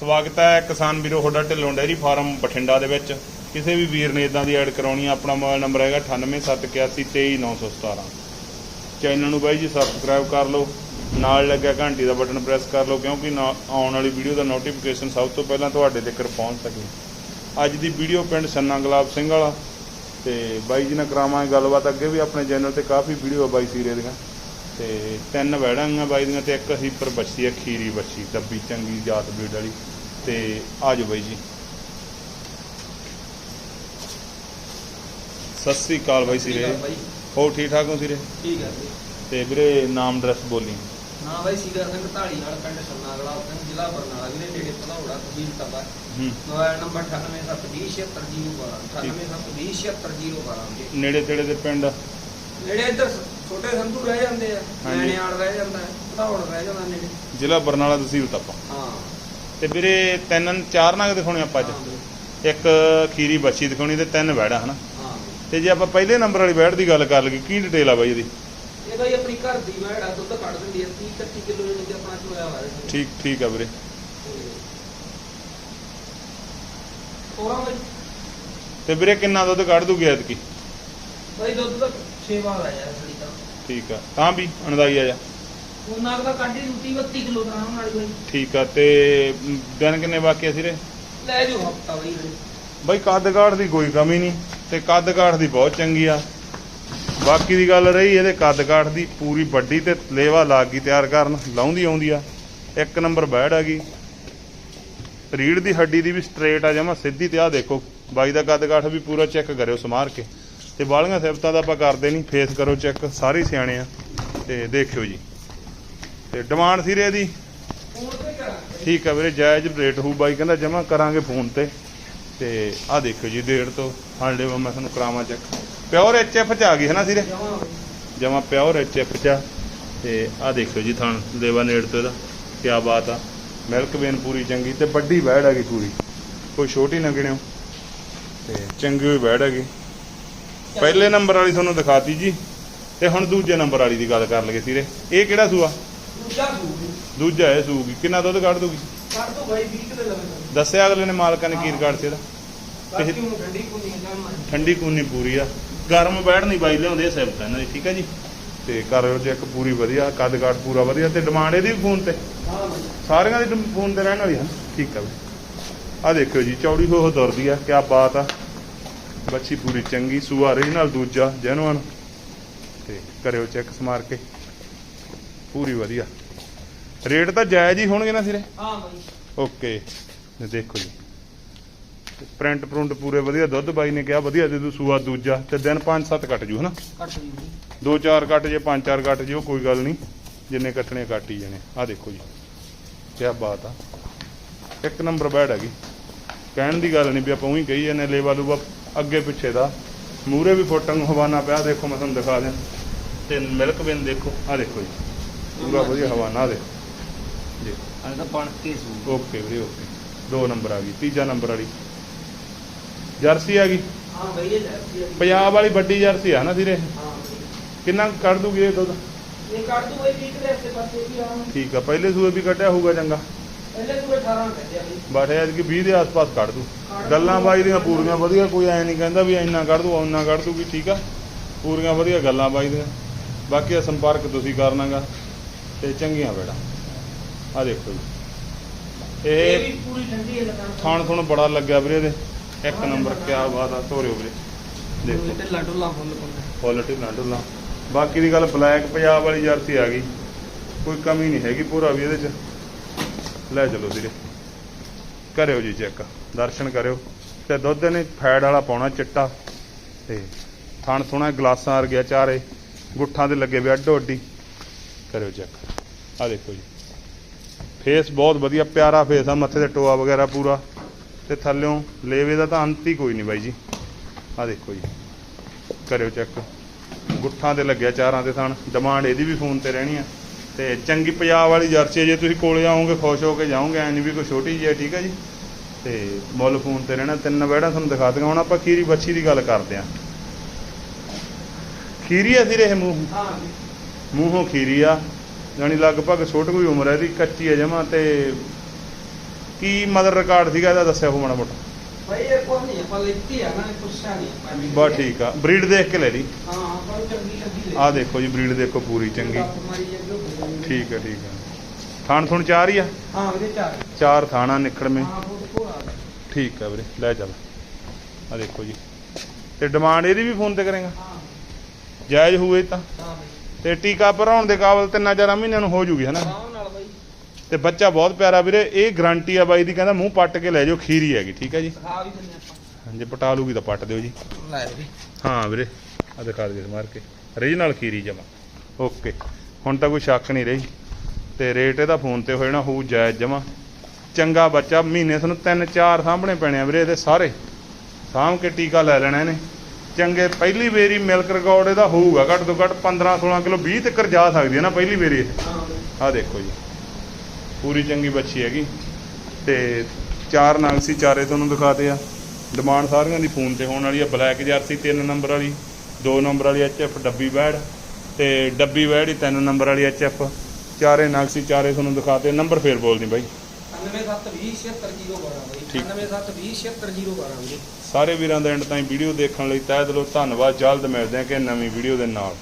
ਸਵਾਗਤ ਹੈ ਕਿਸਾਨ ਵੀਰੋ ਤੁਹਾਡਾ ਢਿੱਲੋਂ ਡੈਰੀ ਫਾਰਮ ਬਠਿੰਡਾ ਦੇ ਵਿੱਚ। ਕਿਸੇ ਵੀ ਵੀਰ ਨੇ ਇਦਾਂ ਦੀ ਐਡ ਕਰਾਉਣੀ ਆ, ਆਪਣਾ ਮੋਬਾਈਲ ਨੰਬਰ ਹੈਗਾ 9871823917 ਚੈਨਲ ਨੂੰ ਬਾਈ ਜੀ ਸਬਸਕ੍ਰਾਈਬ ਕਰ ਲਓ, ਨਾਲ ਲੱਗਿਆ ਘੰਟੀ ਦਾ ਬਟਨ ਪ੍ਰੈਸ ਕਰ ਲਓ, ਕਿਉਂਕਿ ਨਾ- ਆਉਣ ਵਾਲੀ ਵੀਡੀਓ ਦਾ ਨੋਟੀਫਿਕੇਸ਼ਨ ਸਭ ਤੋਂ ਪਹਿਲਾਂ ਤੁਹਾਡੇ ਤੱਕ ਪਹੁੰਚ ਸਕੇ। ਅੱਜ ਦੀ ਵੀਡੀਓ ਪਿੰਡ ਸੰਨਾ ਗੁਲਾਬ ਸਿੰਘ ਵਾਲਾ, ਤੇ ਬਾਈ ਜੀ ਨਾਲ ਕਰਾਵਾਂਗੇ ਗੱਲਬਾਤ, ਅੱਗੇ ਵੀ ਆਪਣੇ ਚੈਨਲ ਤੇ ਕਾਫੀ ਵੀਡੀਓ ਆ ਬਾਈ ਸੀਰੇ ਦੀਆਂ। ਤੇ ਤਿੰਨ ਵੈੜਾਂਗਾ ਬਾਈ ਦੀਆਂ ਤੇ ਇੱਕ ਹੀਪਰ ਬੱਚੀ ਆ ਖੀਰੀ ਬੱਚੀ ਡੱਬੀ ਚੰਗੀ ਜਾਤ ਬਰੀਡ ਵਾਲੀ। ਤੇ ਆਜੋ ਬਾਈ ਜੀ। ਸਤਿ ਸ੍ਰੀ ਅਕਾਲ ਬਾਈ ਸੀਰੇ ਹੋ ਠੀਕ ਠਾਕ ਹੋ ਸੀਰੇ? ਠੀਕ ਹੈ ਜੀ। ਤੇ ਵੀਰੇ ਨਾਮ ਡਰੈਸ ਬੋਲੀ। ਹਾਂ ਬਾਈ ਸੀਗਾ ਸਿੰਘ ਢਾਲੀ ਨਾਲ ਪਿੰਡ ਸੰਨਾਗਲਾ ਸਿੰਘ ਜ਼ਿਲ੍ਹਾ ਬਰਨਾਲਾ ਵੀਰੇ ਨੇੜੇ ਭਲੌੜਾ ਤਹਿਸੀਲ ਤਬਾ। ਹੂੰ। ਮੋਬਾਈਲ ਨੰਬਰ 9872076012 9872076012 ਨੇੜੇ ਤੇੜੇ ਦੇ ਪਿੰਡ? ਨੇੜੇ ਇੱਧਰ ਛੋਟੇ ਸੰਧੂ ਰਹਿ ਜਾਂਦੇ ਆ ਹਾਂਜੀ। ਨੈਣਿਆਲ ਰਹਿ ਜਾਂਦਾ ਹੈ ਭਲੌੜ ਰਹਿ ਜਾਂਦਾ ਨੇੜੇ। ਜ਼ਿਲ੍ਹਾ ਬਰਨਾਲਾ ਤਹਿਸੀਲ ਤੱਪਾ ਹਾਂ। ਤੇ ਵੀਰੇ ਤਿੰਨ ਚਾਰ ਨਗ ਦਿਖਾਉਣੇ ਆਪਾਂ ਹਾਂ ਅੱਜ ਇੱਕ ਖੀਰੀ ਬੱਚੀ ਦਿਖਾਉਣੀ ਤੇ ਤਿੰਨ ਵੈੜਾ ਹਨਾ? ਹਾਂ ਤੇ ਜੇ ਆਪਾਂ ਪਹਿਲੇ ਨੰਬਰ ਵਾਲੀ ਵੈੜ ਦੀ ਗੱਲ ਕਰ ਲਈਏ ਕੀ ਡਿਟੇਲ ਆ ਬਾਈ ਇਹਦੀ? ਇਹ ਬਾਈ ਆਪਣੀ ਘਰ ਦੀ ਮੈਂ ਜਿਹੜਾ ਦੁੱਧ ਕੱਢ ਦਿੰਦੀ ਹੈ 30 31 ਕਿਲੋ ਜਿਹੜੀ ਕਿ ਆਪਣਾ ਚੋਇਆ ਹੈ। ਠੀਕ ਠੀਕ ਆ ਵੀਰੇ। ਹੋਰਾਂ ਬਾਈ ਤੇ ਵੀਰੇ ਕਿੰਨਾ ਦੁੱਧ ਕੱਢ ਦੂਗੀ ਐਤਕੀ? ਬਾਈ ਦੁੱਧ ਦਾ 6 ਵਾਰ ਆਇਆ ਸੜੀ ਤਾਂ ਠੀਕ ਆ। ਤਾਂ ਵੀ ਅਣਦਾਈ ਆ ਜਾ। ਉਹਨਾਂ ਦਾ ਕੱਢੀ ਰੂਟੀ 32 ਕਿਲੋ ਦਾ ਆਉਣ ਵਾਲੀ ਬਾਈ। ਠੀਕ ਆ ਤੇ ਦਿਨ ਕਿੰਨੇ ਬਾਕੀ ਆ ਸੀਰੇ? ਲੈ ਜੋ ਹਫਤਾ ਬਾਈ। ਬਾਈ ਕੱਦ ਕਾਠ ਦੀ ਕੋਈ ਕਮੀ ਨਹੀਂ ਤੇ ਕੱਦ ਕਾਠ ਦੀ ਬਹੁਤ ਚੰਗੀ ਆ। ਬਾਕੀ ਦੀ ਗੱਲ ਰਹੀ ਇਹਦੇ ਕੱਦ ਕਾਠ ਦੀ ਪੂਰੀ ਵੱਡੀ ਤੇ ਲੇਵਾ ਲੱਗ ਗਈ ਤਿਆਰ ਕਰਨ ਲਾਉਂਦੀ ਆਉਂਦੀ ਆ। ਇੱਕ ਨੰਬਰ ਬੈੜ ਆ ਗਈ। ਰੀੜ ਦੀ ਹੱਡੀ ਦੀ ਵੀ ਸਟ੍ਰੇਟ ਆ ਜਮਾ ਸਿੱਧੀ ਤੇ ਆ ਦੇਖੋ। ਬਾਈ ਦਾ ਕੱਦ ਕਾਠ ਵੀ ਪੂਰਾ ਚੈੱਕ ਕਰਿਓ ਸਮਾਰ ਕੇ। ਤੇ ਬਾਲੀਆਂ ਸਿਫਤਾਂ ਦਾ ਆਪਾਂ ਕਰਦੇ ਨਹੀਂ ਫੇਸ ਕਰੋ ਚੈੱਕ ਸਾਰੇ ਸਿਆਣੇ ਆ, ਤੇ ਦੇਖਿਓ ਜੀ। ਤੇ ਡਿਮਾਂਡ ਸੀ ਇਹਦੀ? ਫੋਨ ਠੀਕ ਆ ਵੀਰੇ, ਜਾਇਜ਼ ਰੇਟ ਹੋਊ, ਬਾਈ ਕਹਿੰਦਾ ਜਮਾ ਕਰਾਂਗੇ ਫੋਨ ਤੇ। ਤੇ ਆ ਦੇਖਿਓ ਜੀ, ਡੇਢ ਤੋਂ ਹਾਲੇ ਮੈਂ ਤੁਹਾਨੂੰ ਕਰਾਵਾਂ ਚੈੱਕ ਪਿਓਰ ਐਚਐਫ ਚ ਆ ਗਈ ਹੈ ਨਾ ਸੀਰੇ? ਜਮਾਂ ਬਾਈ। ਜਮਾ ਪਿਓਰ ਐਚਐਫ ਚ ਆ। ਤੇ ਆ ਦੇਖਿਓ ਜੀ ਥਣ, ਦੇਵਾ ਨੇੜ ਤੋਂ ਇਹਦਾ ਕੀ ਬਾਤ ਆ। ਮਿਲਕ ਵੇਨ ਪੂਰੀ ਚੰਗੀ, ਤੇ ਵੱਡੀ ਵੈੜ ਹੈਗੀ ਪੂਰੀ। ਕੋਈ ਛੋਟੀ ਨਾ ਗਿਣਿਓ। ਤੇ ਚੰਗੀ ਹੋਈ ਵੈੜ ਹੈਗੀ ਪਹਿਲੇ ਨੰਬਰ ਵਾਲੀ ਤੁਹਾਨੂੰ ਦਿਖਾਤੀ ਜੀ ਤੇ ਹੁਣ ਦੂਜੇ ਨੰਬਰ ਵਾਲੀ ਦੀ ਗੱਲ ਕਰ ਲਈਏ ਸੀਰੇ। ਇਹ ਕਿਹੜਾ ਸੂਆ? ਦੂਜਾ ਸੂਟ ਦੂਜਾ ਇਹ ਸੂਗੀ ਕਿੰਨਾ ਦੁੱਧ ਕੱਢ ਦੂਗੀ ਕੱਢ ਦੋ ਬਾਈ 20 ਕਿਲੋ ਲੱਗਦਾ ਦੱਸਿਆ ਅਗਲੇ ਨੇ ਮਾਲਕਾਂ ਨੇ ਕੀ ਰਿਕਾਰਡ ਸੀ ਇਹਦਾ। ਠੰਡੀ ਕੁੰਨੀ ਠੰਡੀ ਕੂਨੀ ਪੂਰੀ ਆ। ਗਰਮ ਬੈੜ ਨਹੀਂ ਬਾਈ ਲਿਆਉਂਦੇ ਸਿਫਤ ਇਹਨਾਂ ਦੀ ਠੀਕ ਆ ਜੀ? ਤੇ ਕਰਿਓ ਚੈੱਕ ਪੂਰੀ ਵਧੀਆ ਕੱਦ ਕਾਠ ਪੂਰਾ ਵਧੀਆ ਤੇ ਡਿਮਾਂਡ ਇਹਦੀ ਵੀ ਫੋਨ ਤੇ? ਹਾਂ ਸਾਰਿਆਂ ਦੀ ਫੋਨ ਤੇ ਰਹਿਣ ਵਾਲੀ ਆ। ਠੀਕ ਆ ਆ ਦੇਖਿਓ ਜੀ ਚੌੜੀ ਹੋ ਦੁਰਦੀ ਆ ਕੀ ਬਾਤ ਆ। ਬੱਚੀ ਪੂਰੀ ਚੰਗੀ ਸੂਆ ਰਹੀ ਨਾਲ ਦੂਜਾ ਜੈਨੂਅਨ। ਤੇ ਕਰਿਓ ਚੈੱਕ ਸਮਾਰ ਕੇ। ਪੂਰੀ ਵਧੀਆ। ਰੇਟ ਤਾਂ ਜਾਇਜ਼ ਹੀ ਹੋਣਗੇ ਨਾ ਸਿਰੇ? ਹਾਂ ਬਾਈ। ਓਕੇ। ਦੇਖੋ ਜੀ। ਪ੍ਰਿੰਟ ਪ੍ਰਿੰਟ ਪੂਰੇ ਵਧੀਆ ਦੁੱਧ ਬਾਈ ਨੇ ਕਿਹਾ ਵਧੀਆ ਦੇ ਦੂ ਸੂਆ ਦੂਜਾ ਤੇ ਦਿਨ 5-7 ਕੱਟ ਜੂ ਹਨਾ? ਕੱਟ ਬਾਈ ਦੋ ਚਾਰ ਕੱਟ ਜੇ ਪੰਜ ਚਾਰ ਕੱਟ ਜੇ ਉਹ ਕੋਈ ਗੱਲ ਨਹੀਂ। ਜਿੰਨੇ ਕੱਟਣੇ ਕੱਟ ਹੀ ਜਾਣੇ। ਆ ਦੇਖੋ ਜੀ। ਕੀ ਬਾਤ ਆ। ਇੱਕ ਨੰਬਰ ਬੈਡ ਹੈਗੀ। ਕਹਿਣ ਦੀ ਗੱਲ ਨਹੀਂ ਵੀ ਆਪਾਂ ਉਹੀ ਕਹੀ ਜਾਂਦੇ ਲੇਵਾ ਲੂਵਾ ਅੱਗੇ ਪਿੱਛੇ ਦਾ। ਮੂਰੇ ਵੀ ਫੋਟਨ ਹਵਾਨਾ ਪਿਆ ਦੇਖੋ ਮੈਂ ਤੁਹਾਨੂੰ ਦਿਖਾ ਦਿਆਂ। ਤੇ ਮਿਲਕ ਬਿਨ ਦੇਖੋ ਆ ਦੇਖੋ ਜੀ। ਪੂਰਾ ਵਧੀਆ ਹਵਾਨਾ ਆ ਦੇਖੋ। ਜੀ। ਅਰੇ ਤਾਂ ਬਣ ਕੇ ਸੂਟ ਓਕੇ ਵੀਰੇ ਓਕੇ। ਦੋ ਨੰਬਰ ਆ ਗਈ ਤੀਜਾ ਨੰਬਰ ਵਾਲੀ। ਜਰਸੀ ਆ ਗਈ। ਹਾਂ ਬਾਈ ਇਹ ਜਰਸੀ ਆ। ਪੰਜਾਬ ਵਾਲੀ ਵੱਡੀ ਜਰਸੀ ਆ ਨਾ ਵੀਰੇ? ਹਾਂ। ਕਿੰਨਾ ਕੱਢ ਦੂਗੀ ਇਹ ਦੁੱਧ? ਇਹ ਕੱਢ ਦੋ ਬਾਈ 20 ਦੇ ਪਾਸੇ ਵੀ ਆਉਣ ਠੀਕ ਆ ਪਹਿਲੇ ਸੂਏ ਵੀ ਕੱਢਿਆ ਹੋਊਗਾ ਚੰਗਾ। ਪਹਿਲੇ ਸੂਏ 18 ਕੱਢਿਆ ਬਾਈ। ਬਟ ਐਤ ਕਿ 20 ਦੇ ਆਸ-ਪਾਸ ਕੱਢ ਦੂ ਗੱਲਾਂ ਬਾਈ ਦੀਆਂ ਪੂਰੀਆਂ ਵਧੀਆ ਕੋਈ ਐ ਨਹੀਂ ਕਹਿੰਦਾ ਵੀ ਇੰਨਾ ਕੱਢ ਦੂ ਇੰਨਾ ਕੱਢ ਦੂਗੀ ਠੀਕ ਆ? ਪੂਰੀਆਂ ਵਧੀਆ ਗੱਲਾਂ ਬਾਈ ਦੀਆਂ। ਬਾਕੀ ਆ ਸੰਪਰਕ ਤੁਸੀਂ ਕਰਨਾਗਾ ਤੇ ਚੰਗੀਆਂ ਬੇੜਾ ਆ ਦੇਖੋ ਜੀ। ਇਹ ਪੂਰੀ ਠੰਡੀ ਹੈ ਲਗਾਣ ਥਾਣ ਥੁਣ ਬੜਾ ਲੱਗਿਆ ਵੀਰੇ ਇਹਦੇ। ਇੱਕ ਨੰਬਰ ਕਿਆ ਬਾਤ ਆ ਧੋਰਿਓ ਵੀਰੇ। ਦੇਖੋ। ਤੇ ਲੱਡੂਲਾ ਫੁੱਲ ਪਾਉਂਦਾ। ਕੁਆਲਿਟੀ ਢੁੱਲਾ ਬਾਕੀ ਦੀ ਗੱਲ ਬਲੈਕ ਪੰਜਾਬ ਵਾਲੀ ਜਰਸੀ ਆ ਗਈ। ਕੋਈ ਕਮੀ ਨਹੀਂ ਹੈਗੀ ਪੂਰਾ ਵੀ ਇਹਦੇ ਚ। ਲੈ ਚਲੋ ਵੀਰੇ। ਕਰਿਓ ਜੀ ਚੈੱਕ। ਦਰਸ਼ਨ ਕਰਿਓ। ਤੇ ਦੁੱਧ ਨੇ ਫੈੜ ਵਾਲਾ ਪਾਉਣਾ, ਚਿੱਟਾ। ਤੇ ਥਣ ਥੁਣਾ, ਗਲਾਸਾਂ ਆ ਗਿਆ ਚਾਰੇ। ਗੁੱਠਾਂ ਦੇ ਲੱਗੇ ਵੇ ਅੱਡੋ ਅੱਡੀ। ਕਰਿਓ ਚੈੱਕ। ਆ ਦੇਖੋ ਜੀ। ਫੇਸ ਬਹੁਤ ਵਧੀਆ, ਪਿਆਰਾ ਫੇਸ ਆ, ਮੱਥੇ ਤੇ ਟੋਆ ਵਗੈਰਾ ਪੂਰਾ। ਤੇ ਥੱਲਿਓਂ ਲੇਵੇ ਦਾ ਤਾਂ ਅੰਤ ਹੀ ਕੋਈ ਨਹੀਂ ਬਾਈ ਜੀ। ਆ ਦੇਖੋ ਜੀ। ਕਰਿਓ ਚੈੱਕ। ਗੁੱਠਾਂ ਤੇ ਲੱਗਿਆ ਚਾਰਾਂ ਤੇ ਥਣ। ਡਿਮਾਂਡ ਇਹਦੀ ਵੀ ਫੋਨ ਤੇ ਰਹਿਣੀ ਆ। ਤੇ ਚੰਗੀ ਪੰਜਾਬ ਵਾਲੀ ਜਰਸੀ ਜੇ ਤੁਸੀਂ ਕੋਲੇ ਆਓਗੇ ਖੁਸ਼ ਹੋ ਕੇ ਜਾਓਗੇ ਐ ਨਹੀਂ ਵੀ ਕੋਈ ਛੋਟੀ ਜਿਹੀ ਹੈ ਠੀਕ ਹੈ ਜੀ ਤੇ ਮੁੱਲ ਫੋਨ ਤੇ ਰਹਿਣਾ ਤਿੰਨ ਵੈੜਾਂ ਤੁਹਾਨੂੰ ਦਿਖਾ ਦਿਆਂ ਹੁਣ ਆਪਾਂ ਖੀਰੀ ਬੱਚੀ ਦੀ ਗੱਲ ਕਰਦੇ ਆਂ ਖੀਰੀ ਆ ਸਿਰੇ ਮੂੰਹ ਹਾਂ। ਮੂੰਹੋਂ ਖੀਰੀ ਆ ਜਾਣੀ ਲਗਭਗ ਛੋਟੀ ਕੋਈ ਉਮਰ ਹੈ ਇਹਦੀ ਕੱਚੀ ਹੈ ਜਮਾ ਤੇ ਕੀ ਮਦਰ ਰਿਕਾਰਡ ਸੀਗਾ ਇਹਦਾ ਦੱਸਿਆ ਹੋ ਮਾੜਾ ਮੋਟਾ ਭਾਈ ਇਹ ਕੋਈ ਨਹੀਂ ਆਪਾਂ ਲੈਤੀ ਆ ਨਾ ਪੁੱਛਿਆ ਨਹੀਂ। ਬਸ ਠੀਕ ਆ ਬਰੀਡ ਦੇਖ ਕੇ ਲੈ ਲਈ ਹਾਂ ਆਪਾਂ ਚੰਗੀ ਲੱਗੀ ਦੇਖੋ ਜੀ ਬਰੀਡ ਦੇਖੋ ਪੂਰੀ ਚੰਗੀ। ਠੀਕ ਹੈ ਠੀਕ ਹੈ। ਥਾਣ ਥੁਣ ਚਾਰ ਹੀ ਆ? ਹਾਂ ਵੀਰੇ ਚਾਰ। ਚਾਰ ਥਾਣਾ ਹਾਂ ਕੋਲ ਆ ਠੀਕ ਹੈ ਵੀਰੇ ਲੈ ਚੱਲ। ਆ ਦੇਖੋ ਜੀ। ਤੇ ਡਿਮਾਂਡ ਇਹਦੀ ਵੀ ਫੋਨ ਤੇ ਕਰੇਗਾ? ਹਾਂ। ਜਾਇਜ਼ ਹੋਵੇ ਤਾਂ। ਹਾਂ ਤੇ ਟੀਕਾ ਭਰਾਉਣ ਦੇ ਕਾਬਲ ਤਿੰਨਾਂ ਚਾਰਾਂ ਮਹੀਨਿਆਂ ਨੂੰ ਹੋ ਜੂਗੀ ਹਨਾ ਨਾਲ ਬਾਈ। ਤੇ ਬੱਚਾ ਬਹੁਤ ਪਿਆਰਾ ਵੀਰੇ ਇਹ ਗਾਰੰਟੀ ਆ ਬਾਈ ਦੀ ਕਹਿੰਦਾ ਮੂੰਹ ਪੱਟ ਕੇ ਲੈ ਜਾਓ ਖੀਰੀ ਹੈਗੀ ਠੀਕ ਹੈ ਜੀ? ਵੀ ਆਪਾਂ। ਜੇ ਪਟਾ ਲੂਗੀ ਤਾਂ ਪੱਟ ਦਿਓ ਜੀ। ਲੈ ਵੀ ਹਾਂ ਵੀਰੇ ਆ ਦਿਖਾ ਦੇ ਮਾਰ ਕੇ। ਰੀਜਨਲ ਖੀਰੀ ਜਮਾ। ਓਕੇ ਹੁਣ ਤਾਂ ਕੋਈ ਸ਼ੱਕ ਨਹੀਂ ਰਹੀ। ਤੇ ਰੇਟ ਇਹਦਾ ਫੋਨ ਤੇ ਹੋ ਜਾਣਾ, ਹੋਊ ਜਾਇਜ਼ ਜਮਾ ਚੰਗਾ ਬੱਚਾ, ਮਹੀਨੇ ਤੁਹਾਨੂੰ ਤਿੰਨ ਚਾਰ ਸਾਹਮਣੇ ਪੈਣੇ ਆ ਵੀਰੇ ਇਹਦੇ ਸਾਰੇ। ਸਾਂਭ ਕੇ ਟੀਕਾ ਲੈ ਲੈਣਾ ਇਹਨੇ। ਚੰਗੇ, ਪਹਿਲੀ ਵੇਰੀ ਮਿਲਕ ਰਿਕਾਰਡ ਇਹਦਾ ਹੋਊਗਾ, ਘੱਟ ਤੋਂ ਘੱਟ 15 16 ਕਿਲੋ 20 ਤੱਕ ਜਾ ਸਕਦੀ ਹੈ ਨਾ ਪਹਿਲੀ ਵੇਰੀ ਹਾਂ ਆ ਦੇਖੋ ਜੀ, ਪੂਰੀ ਚੰਗੀ ਬੱਚੀ ਹੈਗੀ। ਤੇ ਚਾਰ ਨਗ ਸੀ, ਚਾਰੇ ਤੁਹਾਨੂੰ ਦਿਖਾਤੇ ਆ। ਡਿਮਾਂਡ ਸਾਰੀਆਂ ਦੀ ਫੋਨ ਤੇ ਹੋਣ ਵਾਲੀ ਆ, ਬਲੈਕ ਜਰਸੀ 3 ਨੰਬਰ ਵਾਲੀ 2 ਨੰਬਰ ਵਾਲੀ ਐਚਐਫ ਡੱਬੀ ਬੈੜ ਤੇ ਡੱਬੀ ਹੀ 3 ਨੰਬਰ ਵਾਲੀ ਐਚਐਫ ਚਾਰੇ ਨਗ ਸੀ ਚਾਰੇ ਤੁਹਾਨੂੰ ਦਿਖਾਤੇ ਨੰਬਰ ਫੇਰ ਬੋਲਦੀ ਬਾਈ। 9720760012 ਬਾਈ। ਠੀਕ। 9720760012 ਵੀਰੇ ਸਾਰੇ ਵੀਰਾਂ ਦਾ ਐਂਡ ਤਾਈਂ ਵੀਡੀਓ ਦੇਖਣ ਲਈ ਤਹਿ ਦਿਲੋਂ ਧੰਨਵਾਦ ਜਲਦ ਮਿਲਦੇ ਹਾਂ ਕਿ ਨਵੀਂ ਵੀਡੀਓ ਦੇ ਨਾਲ।